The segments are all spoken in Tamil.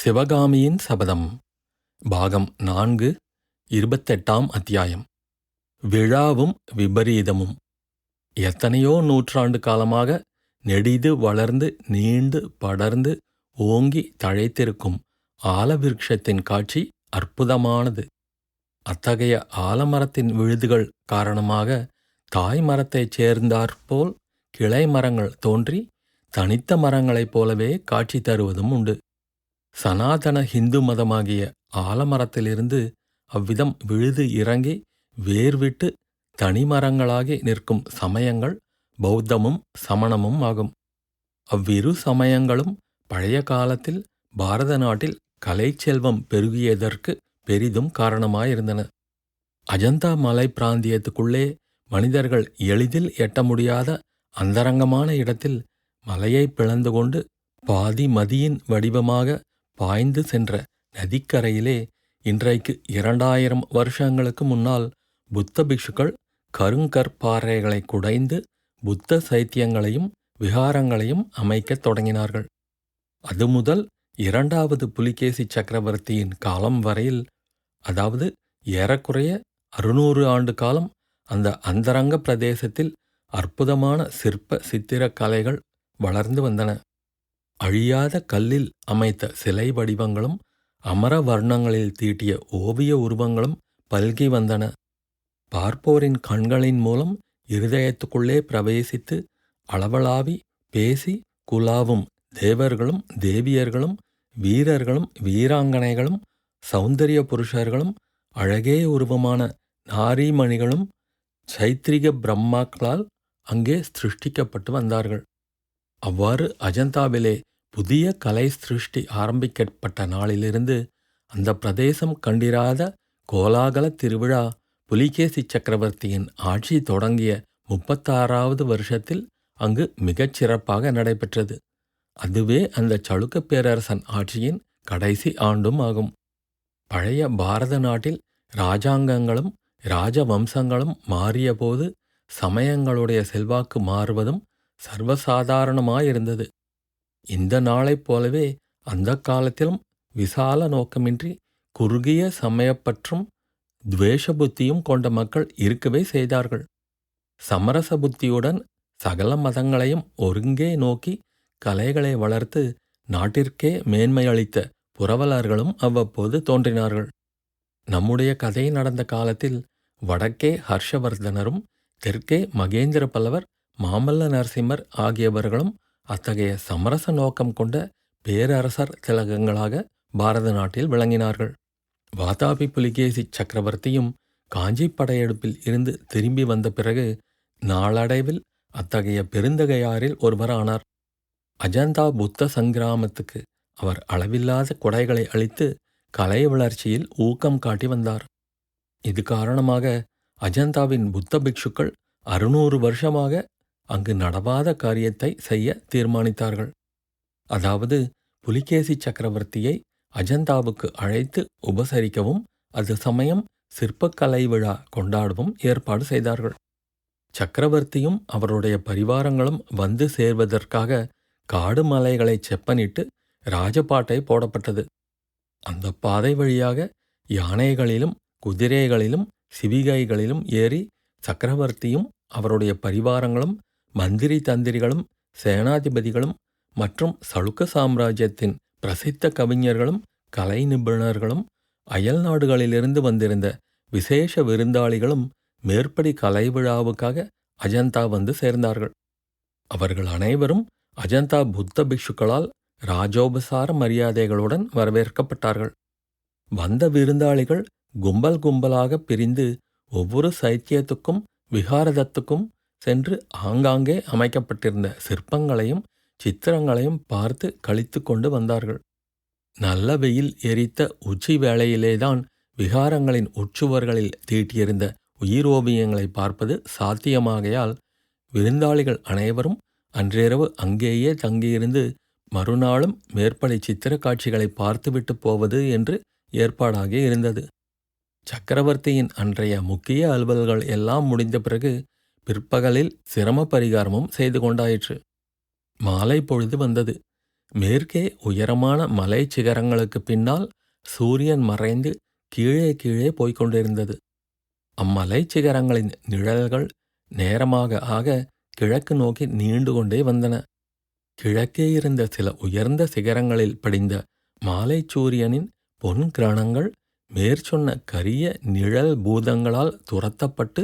சிவகாமியின் சபதம் பாகம் நான்கு இருபத்தெட்டாம் அத்தியாயம். விழாவும் விபரீதமும். எத்தனையோ நூற்றாண்டு காலமாக நெடிது வளர்ந்து நீண்டு படர்ந்து ஓங்கி தழைத்திருக்கும் ஆலவிருட்சத்தின் காட்சி அற்புதமானது. அத்தகைய ஆலமரத்தின் விழுதுகள் காரணமாக தாய் மரத்தைச் சேர்ந்தாற்போல் கிளை மரங்கள் தோன்றி தனித்த மரங்களைப் போலவே காட்சி தருவதும் உண்டு. சனாதன ஹிந்து மதமாகிய ஆலமரத்திலிருந்து அவ்விதம் விழுது இறங்கி வேர்விட்டு தனிமரங்களாகி நிற்கும் சமயங்கள் பௌத்தமும் சமணமும் ஆகும். அவ்விரு சமயங்களும் பழைய காலத்தில் பாரத நாட்டில் கலைச்செல்வம் பெருகியதற்கு பெரிதும் காரணமாயிருந்தன. அஜந்தா மலை பிராந்தியத்துக்குள்ளே மனிதர்கள் எளிதில் எட்ட முடியாத அந்தரங்கமான இடத்தில் மலையை பிளந்து கொண்டு பாதி மதியின் வடிவமாக பாய்ந்து சென்ற நதிக்கரையிலே இன்றைக்கு இரண்டாயிரம் வருஷங்களுக்கு முன்னால் புத்த பிக்ஷுக்கள் கருங்கற்பாறைகளை குடைந்து புத்த சைத்தியங்களையும் விகாரங்களையும் அமைக்கத் தொடங்கினார்கள். அது முதல் இரண்டாவது புலிகேசி சக்கரவர்த்தியின் காலம் வரையில் அதாவது ஏறக்குறைய அறுநூறு ஆண்டு காலம் அந்த அந்தரங்க பிரதேசத்தில் அற்புதமான சிற்ப சித்திரக் கலைகள் வளர்ந்து வந்தன. அழியாத கல்லில் அமைத்த சிலை வடிவங்களும் அமர வர்ணங்களில் தீட்டிய ஓவிய உருவங்களும் பல்கி வந்தன. பார்ப்போரின் கண்களின் மூலம் இருதயத்துக்குள்ளே பிரவேசித்து அளவளாவி பேசி குலாவும் தேவர்களும் தேவியர்களும் வீரர்களும் வீராங்கனைகளும் சௌந்தரிய புருஷர்களும் அழகே உருவமான நாரீமணிகளும் சைத்ரிக பிரம்மாக்களால் அங்கே சிருஷ்டிக்கப்பட்டு வந்தார்கள். அவ்வாறு அஜந்தாவிலே புதிய கலை சிருஷ்டி ஆரம்பிக்கப்பட்ட நாளிலிருந்து அந்த பிரதேசம் கண்டிராத கோலாகல திருவிழா புலிகேசி சக்கரவர்த்தியின் ஆட்சி தொடங்கிய முப்பத்தாறாவது வருஷத்தில் அங்கு மிகச் சிறப்பாக நடைபெற்றது. அதுவே அந்த சளுக்க பேரரசன் ஆட்சியின் கடைசி ஆண்டும் ஆகும். பழைய பாரத நாட்டில் இராஜாங்கங்களும் இராஜவம்சங்களும் மாறியபோது சமயங்களுடைய செல்வாக்கு மாறுவதும் சர்வசாதாரணமாயிருந்தது. இந்த நாளைப் போலவே அந்த காலத்திலும் விசால நோக்கமின்றி குறுகிய சமயப்பற்றும் துவேஷ புத்தியும் கொண்ட மக்கள் இருக்கவே செய்தார்கள். சமரச புத்தியுடன் சகல மதங்களையும் ஒருங்கே நோக்கி கலைகளை வளர்த்து நாட்டிற்கே மேன்மையளித்த புரவலர்களும் அவ்வப்போது தோன்றினார்கள். நம்முடைய கதை நடந்த காலத்தில் வடக்கே ஹர்ஷவர்தனரும் தெற்கே மகேந்திர பல்லவர் மாமல்ல நரசிம்மர் ஆகியவர்களும் அத்தகைய சமரச நோக்கம் கொண்ட பேரரசர் திலகங்களாக பாரத நாட்டில் விளங்கினார்கள். வாதாபி புலிகேசி சக்கரவர்த்தியும் காஞ்சி படையெடுப்பில் இருந்து திரும்பி வந்த பிறகு நாளடைவில் அத்தகைய பெருந்தகையாரில் ஒருவரானார். அஜந்தா புத்த சங்கிராமத்துக்கு அவர் அளவில்லாத கொடைகளை அளித்து கலை வளர்ச்சியில் ஊக்கம் காட்டி வந்தார். இது காரணமாக அஜந்தாவின் புத்த பிக்ஷுக்கள் அறுநூறு வருஷமாக அங்கு நடவாத காரியத்தை செய்ய தீர்மானித்தார்கள். அதாவது புலிகேசி சக்கரவர்த்தியை அஜந்தாவுக்கு அழைத்து உபசரிக்கவும் அது சமயம் சிற்பக்கலை விழா கொண்டாடவும் ஏற்பாடு செய்தார்கள். சக்கரவர்த்தியும் அவருடைய பரிவாரங்களும் வந்து சேர்வதற்காக காடு மலைகளை செப்பனிட்டு ராஜபாட்டை போடப்பட்டது. அந்த பாதை வழியாக யானைகளிலும் குதிரைகளிலும் சிவிகைகளிலும் ஏறி சக்கரவர்த்தியும் அவருடைய பரிவாரங்களும் மந்திரி தந்திரிகளும் சேனாதிபதிகளும் மற்றும் சளுக்க சாம்ராஜ்யத்தின் பிரசித்த கவிஞர்களும் கலை நிபுணர்களும் அயல் நாடுகளிலிருந்து வந்திருந்த விசேஷ விருந்தாளிகளும் மேற்படி கலை விழாவுக்காக அஜந்தா வந்து சேர்ந்தார்கள். அவர்கள் அனைவரும் அஜந்தா புத்த பிக்ஷுக்களால் ராஜோபசார மரியாதைகளுடன் வரவேற்கப்பட்டார்கள். வந்த விருந்தாளிகள் கும்பல் கும்பலாக பிரிந்து ஒவ்வொரு சைத்தியத்துக்கும் விகாரதத்துக்கும் சென்று ஆங்காங்கே அமைக்கப்பட்டிருந்த சிற்பங்களையும் சித்திரங்களையும் பார்த்து கழித்து கொண்டு வந்தார்கள். நல்ல வெயில் எரித்த உச்சி வேளையிலேதான் விகாரங்களின் உட்சுவர்களில் தீட்டியிருந்த உயிரோவியங்களை பார்ப்பது சாத்தியமாகையால் விருந்தாளிகள் அனைவரும் அன்றிரவு அங்கேயே தங்கியிருந்து மறுநாளும் மேற்படி சித்திர காட்சிகளை பார்த்துவிட்டு போவது என்று ஏற்பாடாகி இருந்தது. சக்கரவர்த்தியின் அன்றைய முக்கிய அலுவல்கள் எல்லாம் முடிந்த பிறகு பிற்பகலில் சிரம பரிகாரமும் செய்து கொண்டாயிற்று. மாலை பொழுது வந்தது. மேற்கே உயரமான மலை சிகரங்களுக்கு பின்னால் சூரியன் மறைந்து கீழே கீழே போய்க் கொண்டிருந்தது. அம்மலை சிகரங்களின் நிழல்கள் நேரமாக ஆக கிழக்கு நோக்கி நீண்டு கொண்டே வந்தன. கிழக்கே இருந்த சில உயர்ந்த சிகரங்களில் படிந்த மாலை சூரியனின் பொன் கிரணங்கள் மேற்சொன்ன கரிய நிழல் பூதங்களால் துரத்தப்பட்டு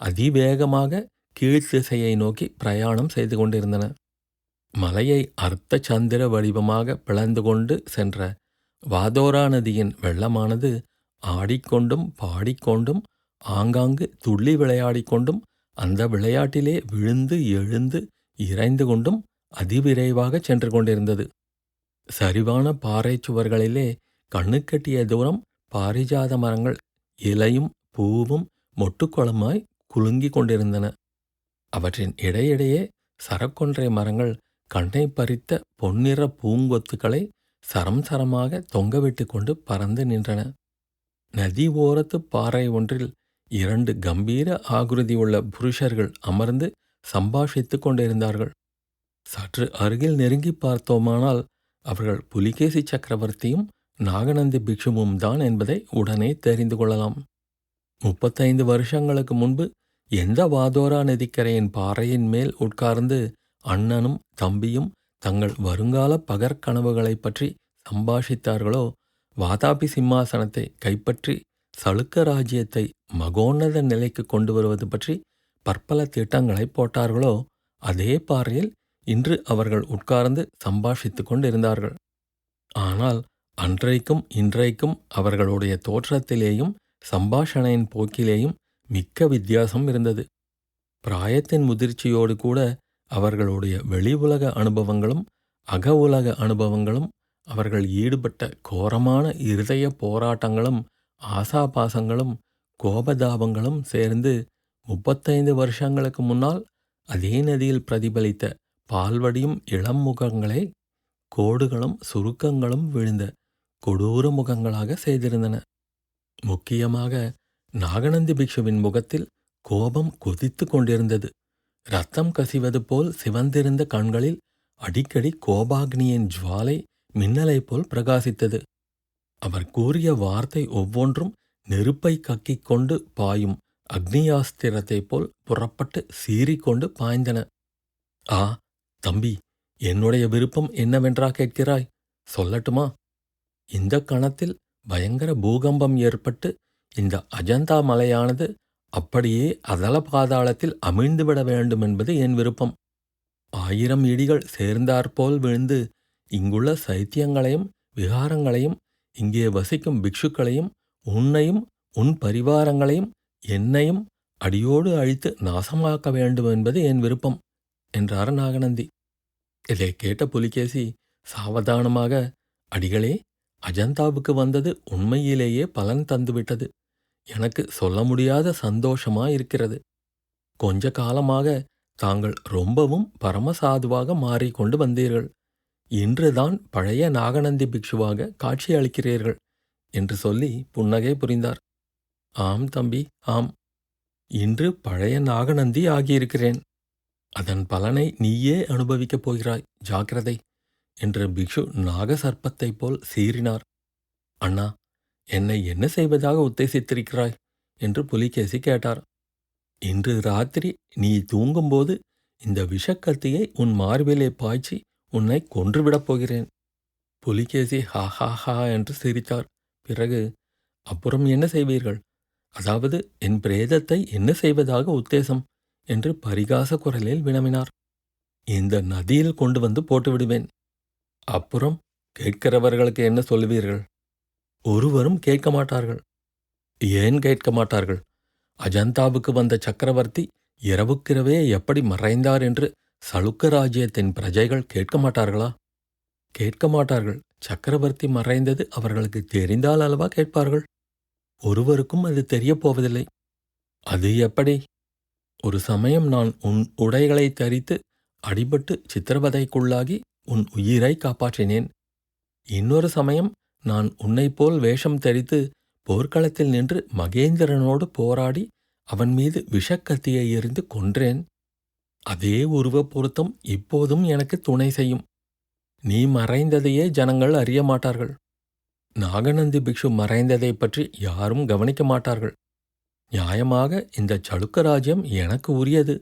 அதிவேகமாக கீழ்த்திசையை நோக்கி பிரயாணம் செய்து கொண்டிருந்தன. மலையை அர்த்த சந்திர வடிவமாக பிளந்து கொண்டு சென்ற வாதோரா நதியின் வெள்ளமானது ஆடிக்கொண்டும் பாடிக்கொண்டும் ஆங்காங்கு துள்ளி விளையாடிக் கொண்டும் அந்த விளையாட்டிலே விழுந்து எழுந்து இறைந்து கொண்டும் அதிவிரைவாகச் சென்று கொண்டிருந்தது. சரிவான பாறைச் சுவர்களிலே கண்ணுக்கெட்டிய தூரம் பாரிஜாத மரங்கள் இலையும் பூவும் மொட்டுக்குளமாய் குலுங்கிக் கொண்டிருந்தன. அவற்றின் இடையிடையே சரக்கொன்றை மரங்கள் கண்ணை பறித்த பொன்னிற பூங்கொத்துக்களை சரம் சரமாக தொங்கவிட்டு கொண்டு பறந்து நின்றன. நதி ஓரத்து பாறை ஒன்றில் இரண்டு கம்பீர ஆகுருதியுள்ள புருஷர்கள் அமர்ந்து சம்பாஷித்துக் கொண்டிருந்தார்கள். சற்று அருகில் நெருங்கி பார்த்தோமானால் அவர்கள் புலிகேசி சக்கரவர்த்தியும் நாகநந்தி பிக்ஷுவும் தான் என்பதை உடனே தெரிந்து கொள்ளலாம். முப்பத்தைந்து வருஷங்களுக்கு முன்பு எந்த வாதோரா நதிக்கரையின் பாறையின் மேல் உட்கார்ந்து அண்ணனும் தம்பியும் தங்கள் வருங்கால பகற்கனவுகளைப் பற்றி சம்பாஷித்தார்களோ வாதாபி சிம்மாசனத்தை கைப்பற்றி சளுக்க ராஜ்யத்தை மகோன்னத நிலைக்கு கொண்டு வருவது பற்றி பற்பல திட்டங்களை போட்டார்களோ அதே பாறையில் இன்று அவர்கள் உட்கார்ந்து சம்பாஷித்து கொண்டிருந்தார்கள். ஆனால் அன்றைக்கும் இன்றைக்கும் அவர்களுடைய தோற்றத்திலேயும் சம்பாஷணையின் போக்கிலேயும் மிக்க வித்தியாசம் இருந்தது. பிராயத்தின் முதிர்ச்சியோடு கூட அவர்களுடைய வெளி உலக அனுபவங்களும் அக உலக அனுபவங்களும் அவர்கள் ஈடுபட்ட கோரமான இருதய போராட்டங்களும் ஆசாபாசங்களும் கோபதாபங்களும் சேர்ந்து முப்பத்தைந்து வருஷங்களுக்கு முன்னால் அதே நதியில் பிரதிபலித்த பால்வடியும் இளம் முகங்களை கோடுகளும் சுருக்கங்களும் விழுந்த கொடூர முகங்களாக செய்திருந்தன. முக்கியமாக நாகநந்தி பிக்ஷுவின் முகத்தில் கோபம் கொதித்து கொண்டிருந்தது. ரத்தம் கசிவது போல் சிவந்திருந்த கண்களில் அடிக்கடி கோபாக்னியின் ஜுவாலை மின்னலைப் போல் பிரகாசித்தது. அவர் கூறிய வார்த்தை ஒவ்வொன்றும் நெருப்பை கக்கிக் கொண்டு பாயும் அக்னியாஸ்திரத்தைப் போல் புறப்பட்டு சீறிக்கொண்டு பாய்ந்தன. ஆ தம்பி என்னுடைய விருப்பம் என்னவென்றா கேட்கிறாய்? சொல்லட்டுமா? இந்த கணத்தில் பயங்கர பூகம்பம் ஏற்பட்டு இந்த அஜந்தா மலையானது அப்படியே அதல பாதாளத்தில் அமிழ்ந்துவிட வேண்டும் என்பது என் விருப்பம். ஆயிரம் இடிகள் சேர்ந்தாற்போல் விழுந்து இங்குள்ள சைத்தியங்களையும் விகாரங்களையும் இங்கே வசிக்கும் பிக்ஷுக்களையும் உன்னையும் உன் பரிவாரங்களையும் என்னையும் அடியோடு அழித்து நாசமாக்க வேண்டும் என்பது என் விருப்பம் என்றார் நாகநந்தி. இதை கேட்ட புலிகேசி சாவதானமாக அடிகளே அஜந்தாவுக்கு வந்தது உண்மையிலேயே பலன் தந்துவிட்டது. எனக்கு சொல்ல முடியாத சந்தோஷமா இருக்கிறது. கொஞ்ச காலமாக தாங்கள் ரொம்பவும் பரமசாதுவாக மாறிக்கொண்டு வந்தீர்கள். இன்றுதான் பழைய நாகநந்தி பிக்ஷுவாக காட்சி அளிக்கிறீர்கள் என்று சொல்லி புன்னகை புரிந்தார். ஆம் தம்பி ஆம். இன்று பழைய நாகநந்தி ஆகியிருக்கிறேன். அதன் பலனை நீயே அனுபவிக்கப் போகிறாய் ஜாக்கிரதை என்று பிக்ஷு நாகசர்ப்பத்தைப் போல் சீறினார். அண்ணா என்னை என்ன செய்வதாக உத்தேசித்திருக்கிறாய்? என்று புலிகேசி கேட்டார். இன்று ராத்திரி நீ தூங்கும்போது இந்த விஷக்கத்தியை உன் மார்பிலே பாய்ச்சி உன்னை கொன்றுவிடப் போகிறேன். புலிகேசி ஹா ஹா ஹா என்று சிரித்தார். பிறகு அப்புறம் என்ன செய்வீர்கள்? அதாவது என் பிரேதத்தை என்ன செய்வதாக உத்தேசம்? என்று பரிகாச குரலில் வினவினார். இந்த நதியில் கொண்டு வந்து போட்டுவிடுவேன். அப்புறம் கேட்கிறவர்களுக்கு என்ன சொல்லுவீர்கள் ஒருவரும் கேட்க மாட்டார்கள். ஏன் கேட்க மாட்டார்கள்? அஜந்தாவுக்கு வந்த சக்கரவர்த்தி இரவுக்கிரவே எப்படி மறைந்தார் என்று சளுக்க ராஜ்யத்தின் பிரஜைகள் கேட்க மாட்டார்களா? கேட்க மாட்டார்கள். சக்கரவர்த்தி மறைந்தது அவர்களுக்கு தெரிந்தால் அல்லவா கேட்பார்கள்? ஒருவருக்கும் அது தெரியப் போவதில்லை. அது எப்படி? ஒரு சமயம் நான் உன் உடைகளை தரித்து அடிபட்டு சித்திரவதைக்குள்ளாகி உன் உயிரை காப்பாற்றினேன். இன்னொரு சமயம் நான் உன்னைப் போல் வேஷம் தரித்து போர்க்களத்தில் நின்று மகேந்திரனோடு போராடி அவன் மீது விஷக்கத்தியை எறிந்து கொன்றேன். அதே உருவப் பொருத்தம் இப்போதும் எனக்கு துணை செய்யும். நீ மறைந்ததையே ஜனங்கள் அறிய மாட்டார்கள். நாகநந்தி பிக்ஷு மறைந்ததைப் பற்றி யாரும் கவனிக்க மாட்டார்கள். நியாயமாக இந்த சளுக்க ராஜ்யம் எனக்கு உரியது.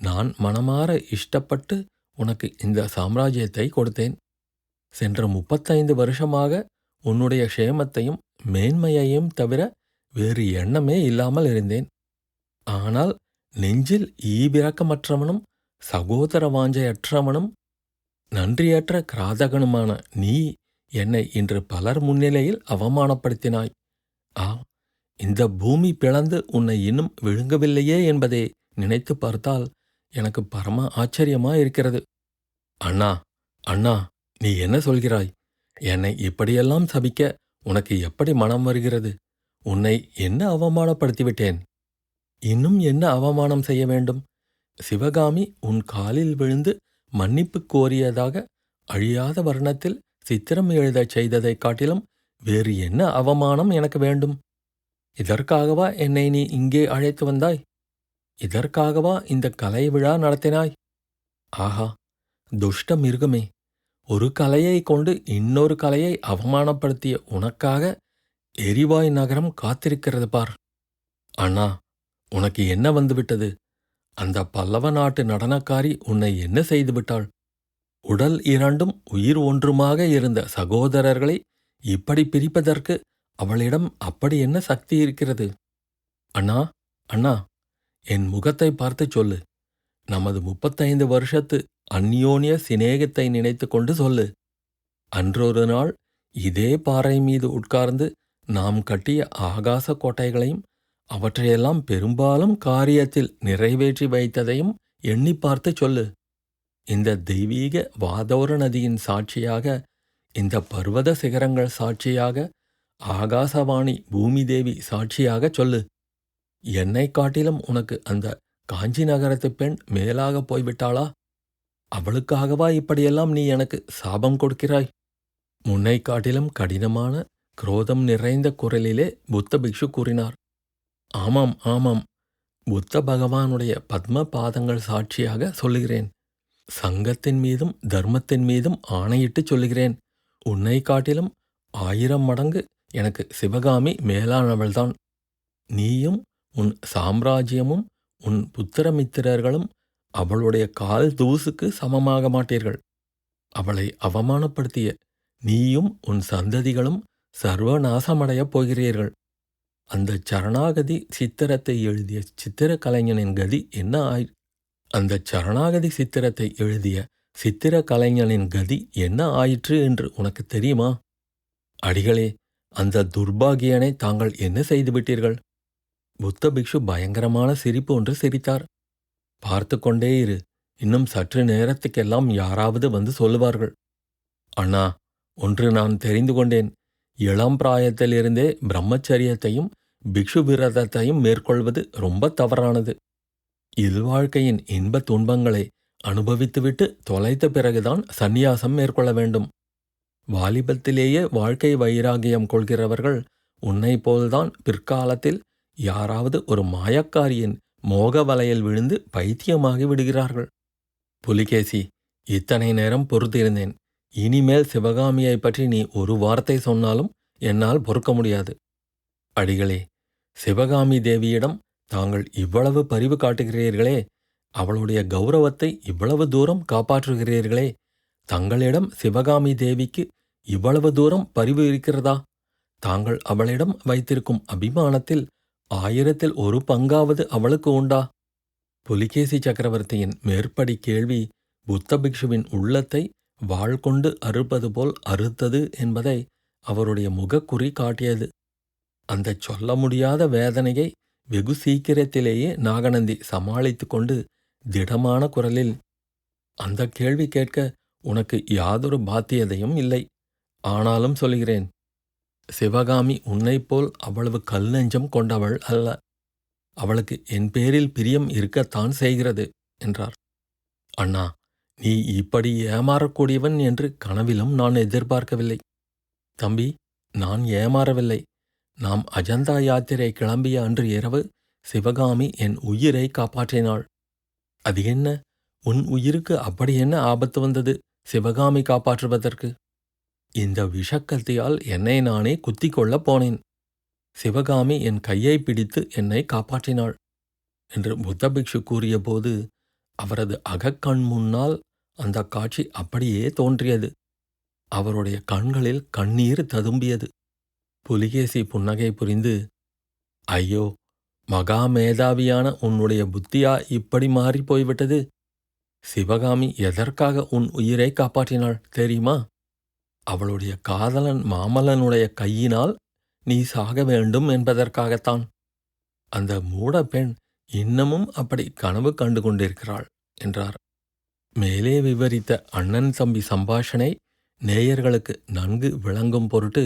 நான் மனமாற இஷ்டப்பட்டு உனக்கு இந்த சாம்ராஜ்யத்தை கொடுத்தேன். சென்ற முப்பத்தைந்து வருஷமாக உன்னுடைய க்ஷேமத்தையும் மேன்மையையும் தவிர வேறு எண்ணமே இல்லாமல் இருந்தேன். ஆனால் நெஞ்சில் ஈபிரக்கமற்றவனும் சகோதர வாஞ்சையற்றவனும் நன்றியற்ற கிராதகனுமான நீ என்னை இன்று பலர் முன்னிலையில் அவமானப்படுத்தினாய். ஆ இந்த பூமி பிளந்து உன்னை இன்னும் விழுங்கவில்லையே என்பதை நினைத்து பார்த்தால் எனக்கு பரம ஆச்சரியமா இருக்கிறது அண்ணா அண்ணா நீ என்ன சொல்கிறாய்? என்னை இப்படியெல்லாம் சபிக்க உனக்கு எப்படி மனம் வருகிறது? உன்னை என்ன அவமானப்படுத்திவிட்டேன்? இன்னும் என்ன அவமானம் செய்ய வேண்டும்? சிவகாமி உன் காலில் விழுந்து மன்னிப்பு கோரியதாக அழியாத வர்ணத்தில் சித்திரம் எழுதச் செய்ததைக் காட்டிலும் வேறு என்ன அவமானம் எனக்கு வேண்டும்? இதற்காகவா என்னை நீ இங்கே அழைத்து வந்தாய்? இதற்காகவா இந்த கலை விழா நடத்தினாய்? ஆஹா துஷ்ட மிருகமே! ஒரு கலையை கொண்டு இன்னொரு கலையை அவமானப்படுத்திய உனக்காக எரிவாய் நகரம் காத்திருக்கிறது பார். அண்ணா உனக்கு என்ன வந்துவிட்டது? அந்த பல்லவ நாட்டு நடனக்காரி உன்னை என்ன செய்துவிட்டாள் உடல் இரண்டும் உயிர் ஒன்றுமாக இருந்த சகோதரர்களை இப்படி பிரிப்பதற்கு அவளிடம் அப்படி என்ன சக்தி இருக்கிறது? அண்ணா அண்ணா என் முகத்தை பார்த்து சொல்லு. நமது முப்பத்தைந்து வருஷத்து அந்யோன்ய சிநேகத்தை நினைத்து கொண்டு சொல்லு. அன்றொரு நாள் இதே பாறை மீது உட்கார்ந்து நாம் கட்டிய ஆகாச கோட்டைகளையும் அவற்றையெல்லாம் பெரும்பாலும் காரியத்தில் நிறைவேற்றி வைத்ததையும் எண்ணி பார்த்து சொல்லு. இந்த தெய்வீக வாதோர நதியின் சாட்சியாக இந்த பர்வத சிகரங்கள் சாட்சியாக ஆகாசவாணி பூமிதேவி சாட்சியாக சொல்லு. என்னை காட்டிலும் உனக்கு அந்த காஞ்சி நகரத்து பெண் மேலாக போய்விட்டாளா? அவளுக்காகவா இப்படியெல்லாம் நீ எனக்கு சாபம் கொடுக்கிறாய்? முன்னை காட்டிலும் கடினமான குரோதம் நிறைந்த குரலிலே புத்த பிக்ஷு கூறினார். ஆமாம் ஆமாம். புத்த பகவானுடைய பத்ம பாதங்கள் சாட்சியாக சொல்லுகிறேன். சங்கத்தின் மீதும் தர்மத்தின் மீதும் ஆணையிட்டு சொல்லுகிறேன். உன்னை காட்டிலும் ஆயிரம் மடங்கு எனக்கு சிவகாமி மேலானவள்தான். நீயும் உன் சாம்ராஜ்யமும் உன் புத்திரமித்திரர்களும் அவளுடைய கால் தூசுக்கு சமமாக மாட்டீர்கள். அவளை அவமானப்படுத்திய நீயும் உன் சந்ததிகளும் சர்வநாசமடையப் போகிறீர்கள். அந்த சரணாகதி சித்திரத்தை எழுதிய சித்திர கலைஞனின் கதி என்ன ஆய் அந்த சரணாகதி சித்திரத்தை எழுதிய சித்திர கலைஞனின் கதி என்ன ஆயிற்று என்று உனக்கு தெரியுமா? அடிகளே அந்த துர்பாகியனை தாங்கள் என்ன செய்துவிட்டீர்கள்? புத்த பிக்ஷு பயங்கரமான சிரிப்பு ஒன்று சிரித்தார். பார்த்து கொண்டே இரு. இன்னும் சற்று நேரத்துக்கெல்லாம் யாராவது வந்து சொல்லுவார்கள். அண்ணா ஒன்று நான் தெரிந்து கொண்டேன். இளம் பிராயத்திலிருந்தே பிரம்மச்சரியத்தையும் பிக்ஷு விரதத்தையும் மேற்கொள்வது ரொம்ப தவறானது. இல்வாழ்க்கையின் இன்ப துன்பங்களை அனுபவித்துவிட்டு தொலைத்த பிறகுதான் சந்நியாசம் மேற்கொள்ள வேண்டும். வாலிபத்திலேயே வாழ்க்கை வைராகியம் கொள்கிறவர்கள் உன்னை போல்தான் பிற்காலத்தில் யாராவது ஒரு மாயக்காரியின் மோக வலையில் விழுந்து பைத்தியமாகி விடுகிறார்கள். புலிகேசி இத்தனை நேரம் பொறுத்திருந்தேன். இனிமேல் சிவகாமியைப் பற்றி நீ ஒரு வார்த்தை சொன்னாலும் என்னால் பொறுக்க முடியாது. அடிகளே சிவகாமி தேவியிடம் தாங்கள் இவ்வளவு பரிவு காட்டுகிறீர்களே அவளுடைய கௌரவத்தை இவ்வளவு தூரம் காப்பாற்றுகிறீர்களே தங்களிடம் சிவகாமி தேவிக்கு இவ்வளவு தூரம் பரிவு இருக்கிறதா? தாங்கள் அவளிடம் வைத்திருக்கும் அபிமானத்தில் ஆயிரத்தில் ஒரு பங்காவது அவளுக்கு உண்டா? புலிகேசி சக்கரவர்த்தியின் மேற்படி கேள்வி புத்த பிக்ஷுவின் உள்ளத்தை வாள் கொண்டு அறுப்பது போல் அறுத்தது என்பதை அவருடைய முகக்குறி காட்டியது. அந்த சொல்ல முடியாத வேதனையை வெகு சீக்கிரத்திலேயே நாகநந்தி சமாளித்து கொண்டு திடமான குரலில் அந்த கேள்வி கேட்க உனக்கு யாதொரு பாத்தியதையும் இல்லை. ஆனாலும் சொல்கிறேன் சிவகாமி உன்னைப்போல் அவ்வளவு கல் நெஞ்சம் கொண்டவள் அல்ல. அவளுக்கு என் பேரில் பிரியம் இருக்கத்தான் செய்கிறது என்றார். அண்ணா நீ இப்படி ஏமாறக்கூடியவன் என்று கனவிலும் நான் எதிர்பார்க்கவில்லை. தம்பி நான் ஏமாறவில்லை. நாம் அஜந்தா யாத்திரை கிளம்பிய அன்று இரவு சிவகாமி என் உயிரை காப்பாற்றினாள். அது என்ன? உன் உயிருக்கு அப்படி என்ன ஆபத்து வந்தது சிவகாமி காப்பாற்றுவதற்கு? இந்த விஷக்கத்தியால் என்னை நானே குத்திக் கொள்ளப் போனேன். சிவகாமி என் கையை பிடித்து என்னை காப்பாற்றினாள் என்று புத்தபிக்ஷு கூறியபோது அவரது அகக்கண் முன்னால் அந்த காட்சி அப்படியே தோன்றியது. அவருடைய கண்களில் கண்ணீர் ததும்பியது. புலிகேசி புன்னகை புரிந்து ஐயோ மகா மேதாவியான உன்னுடைய புத்தியா இப்படி மாறிப் போய்விட்டது? சிவகாமி எதற்காக உன் உயிரை காப்பாற்றினாள் தெரியுமா? அவளுடைய காதலன் மாமல்லனுடைய கையினால் நீ சாக வேண்டும் என்பதற்காகத்தான். அந்த மூட பெண் இன்னமும் அப்படி கனவு கண்டு கொண்டிருக்கிறாள் என்றார். மேலே விவரித்த அண்ணன் தம்பி சம்பாஷணை நேயர்களுக்கு நன்கு விளங்கும் பொருட்டு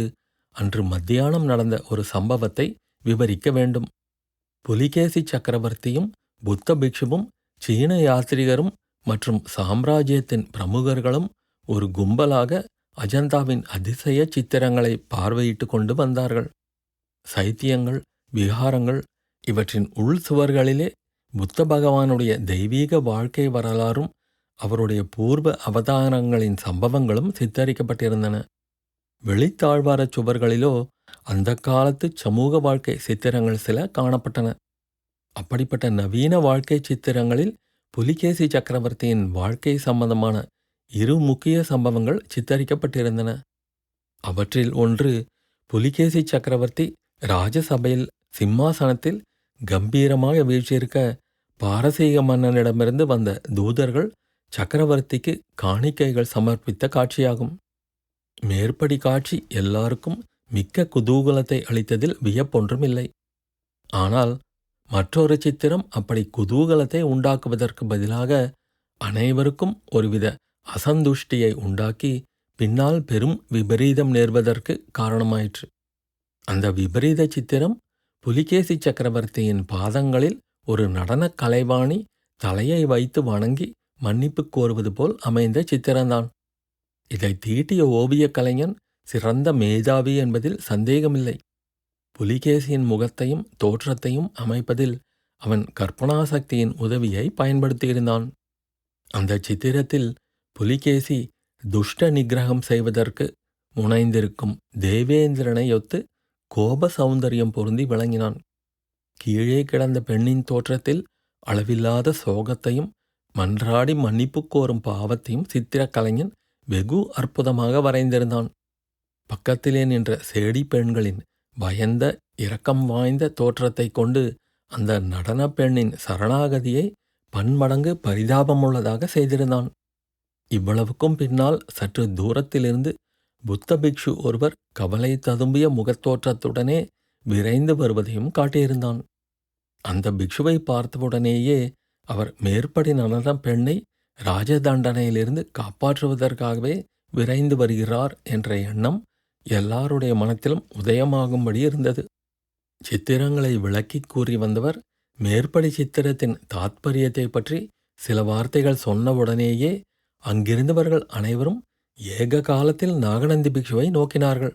அன்று மத்தியானம் நடந்த ஒரு சம்பவத்தை விவரிக்க வேண்டும். புலிகேசி சக்கரவர்த்தியும் புத்த பிக்ஷுவும் சீன யாத்ரிகரும் மற்றும் சாம்ராஜ்யத்தின் பிரமுகர்களும் ஒரு கும்பலாக அஜந்தாவின் அதிசய சித்திரங்களை பார்வையிட்டு கொண்டு வந்தார்கள். சைத்தியங்கள் விகாரங்கள் இவற்றின் உள் சுவர்களிலே புத்த பகவானுடைய தெய்வீக வாழ்க்கை வரலாறும் அவருடைய பூர்வ அவதாரங்களின் சம்பவங்களும் சித்தரிக்கப்பட்டிருந்தன. வெளித்தாழ்வாரச் சுவர்களிலோ அந்த காலத்து சமூக வாழ்க்கை சித்திரங்கள் சில காணப்பட்டன. அப்படிப்பட்ட நவீன வாழ்க்கை சித்திரங்களில் புலிகேசி சக்கரவர்த்தியின் வாழ்க்கை சம்பந்தமான இரு முக்கிய சம்பவங்கள் சித்தரிக்கப்பட்டிருந்தன. அவற்றில் ஒன்று புலிகேசி சக்கரவர்த்தி ராஜசபையில் சிம்மாசனத்தில் கம்பீரமாக வீழ்ச்சியிருக்க பாரசீக மன்னனிடமிருந்து வந்த தூதர்கள் சக்கரவர்த்திக்கு காணிக்கைகள் சமர்ப்பித்த காட்சியாகும். மேற்படி காட்சி எல்லாருக்கும் மிக்க குதூகலத்தை அளித்ததில் வியப்பொன்றுமில்லை. ஆனால் மற்றொரு சித்திரம் அப்படி குதூகலத்தை உண்டாக்குவதற்கு பதிலாக அனைவருக்கும் ஒருவித அசந்துஷ்டியை உண்டாக்கி பின்னால் பெரும் விபரீதம் நேர்வதற்கு காரணமாயிற்று. அந்த விபரீத சித்திரம் புலிகேசி சக்கரவர்த்தியின் பாதங்களில் ஒரு நடனக் கலைவாணி தலையை வைத்து வணங்கி மன்னிப்பு கோருவது போல் அமைந்த சித்திரம்தான். இதை தீட்டிய ஓவியக் கலைஞன் சிறந்த மேதாவி என்பதில் சந்தேகமில்லை. புலிகேசியின் முகத்தையும் தோற்றத்தையும் அமைப்பதில் அவன் கற்பனாசக்தியின் உதவியை பயன்படுத்தியிருந்தான். அந்த சித்திரத்தில் புலிகேசி துஷ்ட நிகிரகம் செய்வதற்கு முனைந்திருக்கும் தேவேந்திரனை ஒத்து கோப சௌந்தரியம் பொருந்தி விளங்கினான். கீழே கிடந்த பெண்ணின் தோற்றத்தில் அளவில்லாத சோகத்தையும் மன்றாடி மன்னிப்பு கோரும் பாவத்தையும் சித்திரக் கலைஞன் வெகு அற்புதமாக வரைந்திருந்தான். பக்கத்திலே நின்ற சேடி பெண்களின் பயந்த இரக்கம் வாய்ந்த தோற்றத்தைக் கொண்டு அந்த நடனப் பெண்ணின் சரணாகதியை பன்மடங்கு பரிதாபமுள்ளதாக செய்திருந்தான். இவ்வளவுக்கும் பின்னால் சற்று தூரத்திலிருந்து புத்த பிக்ஷு ஒருவர் கவலை ததும்பிய முகத்தோற்றத்துடனே விரைந்து வருவதையும் காட்டியிருந்தான். அந்த பிக்ஷுவை பார்த்தவுடனேயே அவர் மேற்படி நடன பெண்ணை ராஜதண்டனையிலிருந்து காப்பாற்றுவதற்காகவே விரைந்து வருகிறார் என்ற எண்ணம் எல்லாருடைய மனத்திலும் உதயமாகும்படி இருந்தது. சித்திரங்களை விளக்கிக் கூறி வந்தவர் மேற்படி சித்திரத்தின் தாத்பரியத்தை பற்றி சில வார்த்தைகள் சொன்னவுடனேயே அங்கிருந்தவர்கள் அனைவரும் ஏக காலத்தில் நாகநந்தி பிக்ஷுவை நோக்கினார்கள்.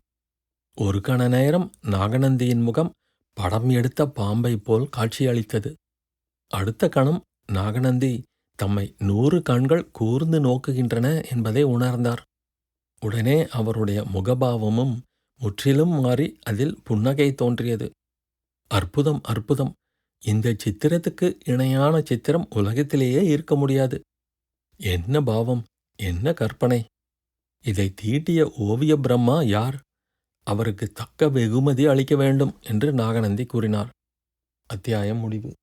ஒரு கண நேரம் நாகநந்தியின் முகம் படம் எடுத்த பாம்பை போல் காட்சியளித்தது. அடுத்த கணம் நாகநந்தி தம்மை நூறு கண்கள் கூர்ந்து நோக்குகின்றன என்பதை உணர்ந்தார். உடனே அவருடைய முகபாவமும் முற்றிலும் மாறி அதில் புன்னகை தோன்றியது. அற்புதம் அற்புதம். இந்த சித்திரத்துக்கு இணையான சித்திரம் உலகத்திலேயே இருக்க முடியாது. என்ன பாவம்? என்ன கற்பனை? இதை தீட்டிய ஓவிய பிரம்மா யார்? அவருக்கு தக்க வெகுமதி அளிக்க வேண்டும் என்று நாகநந்தி கூறினார் அத்தியாயம் முடிவு.